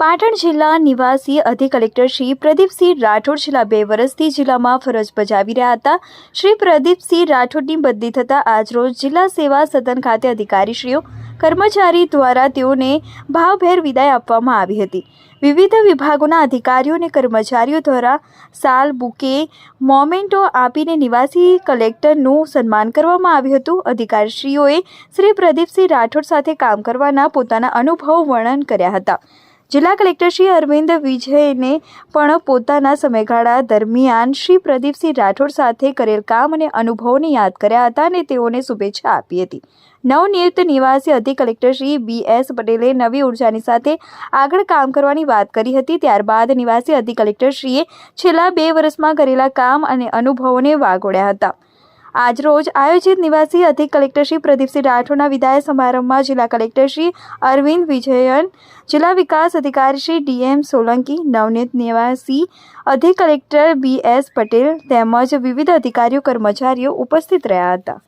પાટણ જિલ્લા નિવાસી અધિક કલેક્ટર શ્રી પ્રદીપસિંહ રાઠોડ છેલ્લા બે વર્ષથી જિલ્લામાં ફરજ બજાવી રહ્યા હતા. શ્રી પ્રદીપસિંહ રાઠોડની બદલી થતાં આજરોજ જિલ્લા સેવા સદન ખાતે અધિકારીશ્રીઓ, કર્મચારી દ્વારા તેઓને ભાવભેર વિદાય આપવામાં આવી હતી. વિવિધ વિભાગોના અધિકારીઓ અને કર્મચારીઓ દ્વારા સાલ, બુકે, મોમેન્ટો આપીને નિવાસી કલેક્ટરનું સન્માન કરવામાં આવ્યું હતું. અધિકારીશ્રીઓએ શ્રી પ્રદીપસિંહ રાઠોડ સાથે કામ કરવાના પોતાના અનુભવો વર્ણન કર્યા હતા. જિલ્લા કલેક્ટર શ્રી અરવિંદ વિજયને પણ પોતાના સમયગાળા દરમિયાન શ્રી પ્રદીપસિંહ રાઠોડ સાથે કરેલ કામ અને અનુભવોને યાદ કર્યા હતા અને તેઓને શુભેચ્છા આપી હતી. નવનિયુક્ત નિવાસી અધિક કલેક્ટર શ્રી બી એસ પટેલે નવી ઉર્જાની સાથે આગળ કામ કરવાની વાત કરી હતી. ત્યારબાદ નિવાસી અધિક કલેક્ટરશ્રીએ છેલ્લા બે વર્ષમાં કરેલા કામ અને અનુભવોને વાગોળ્યા હતા. આજરોજ આયોજિત નિવાસી અધિક કલેક્ટર શ્રી પ્રદીપસિંહ રાઠોડના વિદાય સમારંભમાં જિલ્લા કલેક્ટર શ્રી અરવિંદ વિજયન, જિલ્લા વિકાસ અધિકારી શ્રી ડીએમ સોલંકી, નવનીત નિવાસી, અધિક કલેક્ટર બી એસ પટેલ તેમજ વિવિધ અધિકારીઓ, કર્મચારીઓ ઉપસ્થિત રહ્યા હતા.